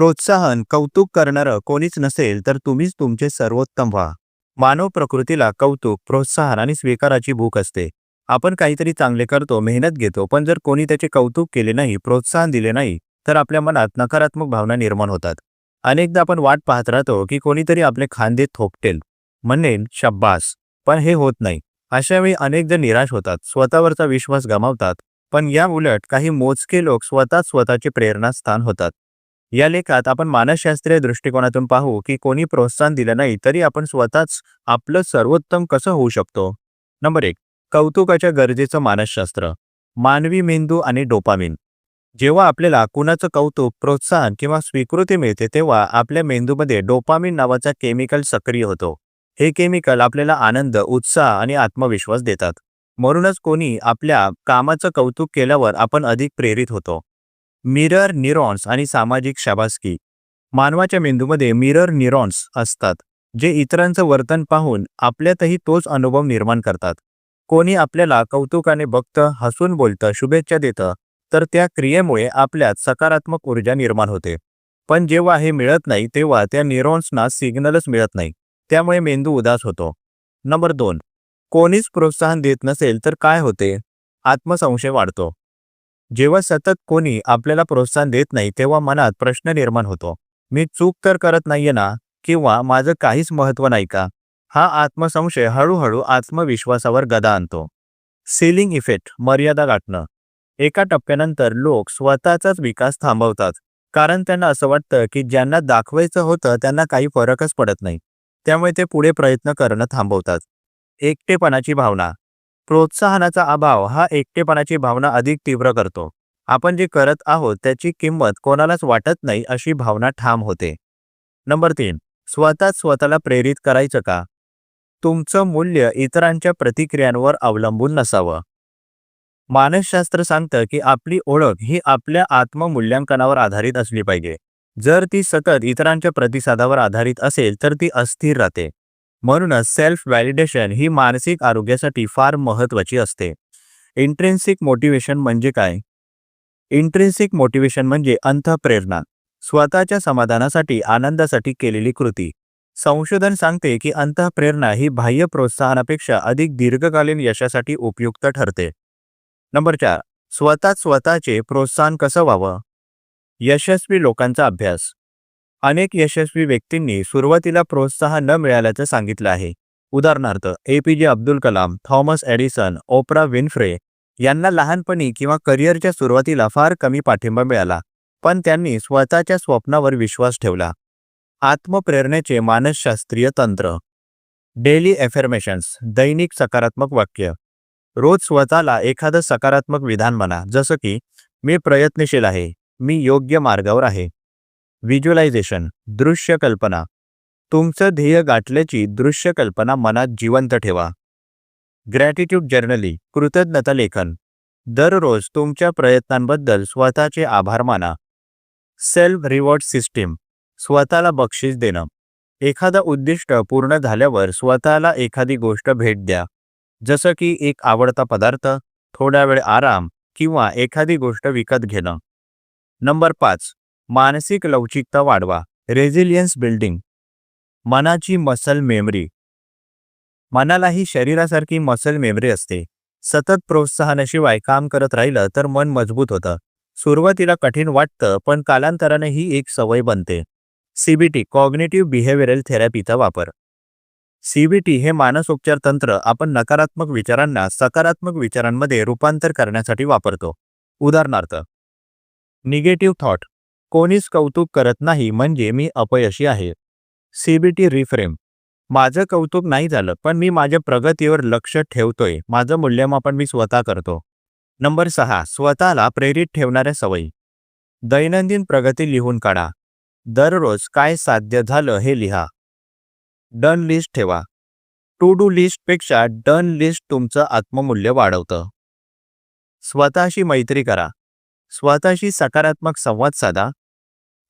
प्रोत्साहन कौतुक करणारं कोणीच नसेल तर तुम्हीच तुमचे सर्वोत्तम व्हा. मानव प्रकृतीला कौतुक प्रोत्साहन आणि स्वीकाराची भूक असते. आपण काहीतरी चांगले करतो मेहनत घेतो पण जर कोणी त्याचे कौतुक केले नाही प्रोत्साहन दिले नाही तर आपल्या मनात नकारात्मक भावना निर्माण होतात. अनेकदा आपण वाट पाहत राहतो की कोणीतरी आपले खांदे थोपटेल. म्हणेल शब्बास. पण हे होत नाही. अशावेळी अनेक जण निराश होतात स्वतःवरचा विश्वास गमावतात पण या उलट काही मोजके लोक स्वतःच स्वतःचे प्रेरणास्थान होतात. या लेखात आपण मानसशास्त्रीय दृष्टिकोनातून पाहू की कोणी प्रोत्साहन दिलं नाही तरी आपण स्वतःच आपलं सर्वोत्तम कसं होऊ शकतो? नंबर एक कौतुकाच्या गरजेचं मानसशास्त्र. मानवी मेंदू आणि डोपामिन. जेव्हा आपल्याला कुणाचं कौतुक प्रोत्साहन किंवा स्वीकृती मिळते तेव्हा आपल्या मेंदूमध्ये डोपामिन नावाचा केमिकल सक्रिय होतो. हे केमिकल आपल्याला आनंद उत्साह आणि आत्मविश्वास देतात. म्हणूनच कोणी आपल्या कामाचं कौतुक केल्यावर आपण अधिक प्रेरित होतो. मिरर न्यूरॉन्स आणि सामाजिक शाबासकी. मानवाच्या मेंदूमध्ये मिरर न्यूरॉन्स असतात जे इतरांचं वर्तन पाहून आपल्यातही तोच अनुभव निर्माण करतात. कोणी आपल्याला कौतुकाने बघतं हसून बोलतं शुभेच्छा देतं तर त्या क्रियेमुळे आपल्यात सकारात्मक ऊर्जा निर्माण होते. पण जेव्हा हे मिळत नाही तेव्हा त्या न्यूरॉन्सना सिग्नलच मिळत नाही त्यामुळे मेंदू उदास होतो. नंबर दोन. कोणीच प्रोत्साहन देत नसेल तर काय होते? आत्मसंशय वाढतो. जेव्हा सतत कोणी आपल्याला प्रोत्साहन देत नाही तेव्हा मनात प्रश्न निर्माण होतो. मी चूक तर करत नाहीये ना? किंवा माझं काहीच महत्त्व नाही का? हा आत्मसंशय हळूहळू आत्मविश्वासावर गदा आणतो. सिलिंग इफेक्ट मर्यादा गाठणं. एका टप्प्यानंतर लोक स्वतःचाच विकास थांबवतात. कारण त्यांना असं वाटतं की ज्यांना दाखवायचं होतं त्यांना काही फरकच पडत नाही. त्यामुळे ते पुढे प्रयत्न करणं थांबवतात. एकटेपणाची भावना. प्रोत्साहनाचा अभाव हा एकटेपणाची भावना अधिक तीव्र करतो. आपण जे करत आहोत त्याची किंमत कोणालाच वाटत नाही अशी भावना ठाम होते. नंबर तीन स्वतःच स्वतःला प्रेरित करायचं का? तुमचं मूल्य इतरांच्या प्रतिक्रियांवर अवलंबून नसावं. मानसशास्त्र सांगतं की आपली ओळख ही आपल्या आत्ममूल्यांकनावर आधारित असली पाहिजे. जर ती सतत इतरांच्या प्रतिसादावर आधारित असेल तर ती अस्थिर राहते. म्हणूनच सेल्फ व्हॅलिडेशन ही मानसिक आरोग्यासाठी फार महत्त्वाची असते. इंट्रेन्सिक मोटिवेशन म्हणजे काय? इंट्रेन्सिक मोटिवेशन म्हणजे अंतःप्रेरणा. स्वतःच्या समाधानासाठी आनंदासाठी केलेली कृती. संशोधन सांगते की अंतःप्रेरणा ही बाह्य प्रोत्साहनापेक्षा अधिक दीर्घकालीन यशासाठी उपयुक्त ठरते. नंबर चार. स्वतःच स्वतःचे प्रोत्साहन कसं व्हावं? यशस्वी लोकांचा अभ्यास. अनेक यशस्वी व्यक्तींनी सुरुवातीला प्रोत्साहन न मिळाल्याचं सांगितलं आहे. उदाहरणार्थ A P J Abdul Kalam Thomas Edison Oprah Winfrey यांना लहानपणी किंवा करिअरच्या सुरुवातीला फार कमी पाठिंबा मिळाला पण त्यांनी स्वतःच्या स्वप्नावर विश्वास ठेवला. आत्मप्रेरणेचे मानसशास्त्रीय तंत्र. डेली एफर्मेशन्स दैनिक सकारात्मक वाक्य. रोज स्वतःला एखादं सकारात्मक विधान म्हणा जसं की मी प्रयत्नशील आहे मी योग्य मार्गावर आहे. व्हिज्युअलायझेशन दृश्य कल्पना. तुमचं ध्येय गाठल्याची दृश्य कल्पना मनात जिवंत ठेवा. ग्रॅटिट्यूड जर्नली कृतज्ञता लेखन. दररोज तुमच्या प्रयत्नांबद्दल स्वतःचे आभार माना. सेल्फ रिवॉर्ड सिस्टीम स्वतःला बक्षीस देणं. एखादं उद्दिष्ट पूर्ण झाल्यावर स्वतःला एखादी गोष्ट भेट द्या. जसं की एक आवडता पदार्थ थोडा वेळ आराम किंवा एखादी गोष्ट विकत घेणं. नंबर पाच मानसिक लवचिकता वाढवा. रेझिलियन्स बिल्डिंग मनाची मसल मेमरी मनालाही शरीरासारखी मसल मेमरी असते. सतत प्रोत्साहनाशिवाय काम करत राहिलं तर मन मजबूत होतं. सुरुवातीला कठीण वाटतं पण कालांतराने ही एक सवय बनते. सीबीटी कॉग्नेटिव्ह बिहेव्हिअरल थेरपीचा वापर. सीबीटी हे मानसोपचार तंत्र आपण नकारात्मक विचारांना सकारात्मक विचारांमध्ये रूपांतर करण्यासाठी वापरतो. उदाहरणार्थ निगेटिव्ह थॉट कोणीच कौतुक करत नाही म्हणजे मी अपयशी आहे. सीबीटी रिफ्रेम माझं कौतुक नाही झालं पण मी माझ्या प्रगतीवर लक्ष ठेवतोय. माझं मूल्यमापन मी स्वतः करतो. नंबर सहा स्वतःला प्रेरित ठेवणाऱ्या सवयी. दैनंदिन प्रगती लिहून काढा. दररोज काय साध्य झालं हे लिहा. डन लिस्ट ठेवा. टू डू लिस्टपेक्षा डन लिस्ट तुमचं आत्ममूल्य वाढवतं. स्वतःशी मैत्री करा. स्वतःशी सकारात्मक संवाद साधा.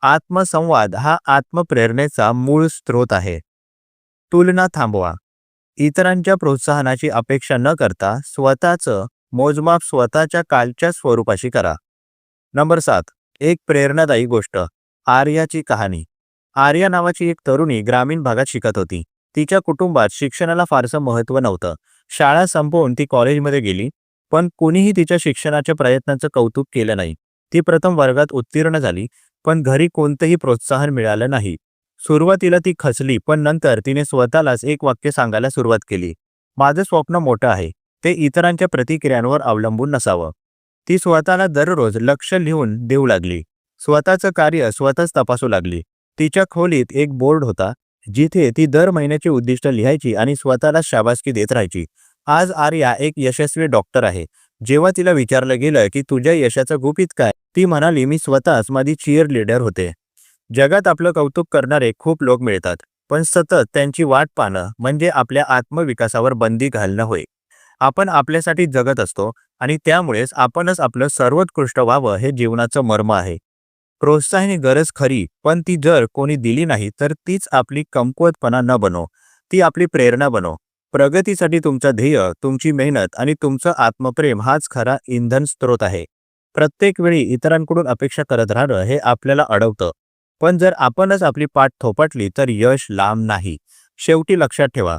आत्मसंवाद हा आत्मप्रेरणेचा मूळ स्रोत आहे. तुलना थांबवा. इतरांच्या प्रोत्साहनाची अपेक्षा न करता स्वतःचं मोजमाप स्वतःच्या कालच्या स्वरूपाशी करा. नंबर सात एक प्रेरणादायी गोष्ट आर्याची कहाणी. आर्या नावाची एक तरुणी ग्रामीण भागात शिकत होती. तिच्या कुटुंबात शिक्षणाला फारसं महत्त्व नव्हतं. शाळा संपवून ती कॉलेजमध्ये गेली पण कोणीही तिच्या शिक्षणाच्या प्रयत्नांचं कौतुक केलं नाही. ती प्रथम वर्गात उत्तीर्ण झाली पण घरी कोणतंही प्रोत्साहन मिळालं नाही. सुरुवातीला ती खचली पण नंतर तिने स्वतःलाच एक वाक्य सांगायला सुरुवात केली. माझं स्वप्न मोठं आहे. ते इतरांच्या प्रतिक्रियांवर अवलंबून नसावं. ती स्वतःला दररोज लक्ष लिहून देऊ लागली. स्वतःचं कार्य स्वतःच तपासू लागली. तिच्या खोलीत एक बोर्ड होता जिथे ती दर महिन्याची उद्दिष्ट लिहायची आणि स्वतःला शाबासकी देत राहायची. आज आर्या एक यशस्वी डॉक्टर आहे. जेव्हा तिला विचारलं गेलं की तुझ्या यशाचं गुपित काय? ती म्हणाली मी स्वतःच माझी चिअर लीडर होते. जगात आपलं कौतुक करणारे खूप लोक मिळतात पण सतत त्यांची वाट पाहणं म्हणजे आपल्या आत्मविकासावर बंदी घालणं होय. आपण आपल्यासाठी जगत असतो आणि त्यामुळेच आपणच आपलं सर्वोत्कृष्ट व्हावं हे जीवनाचं मर्म आहे. प्रोत्साहनी गरज खरी पण ती जर कोणी दिली नाही तर तीच आपली कमकुवतपणा न बनो. ती आपली प्रेरणा बनो. प्रगतीसाठी तुमचं ध्येय तुमची मेहनत आणि तुमचं आत्मप्रेम हाच खरा इंधन स्रोत आहे. प्रत्येक वेळी इतरांकडून अपेक्षा करत राहणं हे आपल्याला अडवतं. पण जर आपणच आपली पाठ थोपटली तर यश लांब नाही. शेवटी लक्षात ठेवा.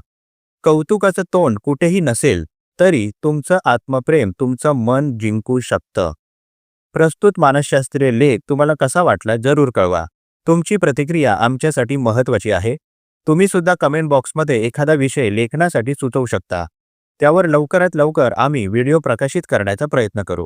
कौतुकाचं तोंड कुठेही नसेल तरी तुमचं आत्मप्रेम तुमचं मन जिंकू शकतं. प्रस्तुत मानसशास्त्रीय लेख तुम्हाला कसा वाटला जरूर कळवा. तुमची प्रतिक्रिया आमच्यासाठी महत्त्वाची आहे. तुम्ही सुद्धा कमेंट बॉक्समध्ये एखादा विषय लेखनासाठी सुचवू शकता. त्यावर लवकरात लवकर आम्ही व्हिडिओ प्रकाशित करण्याचा प्रयत्न करू.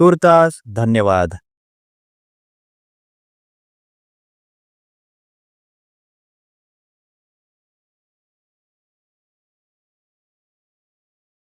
तुर्तास धन्यवाद।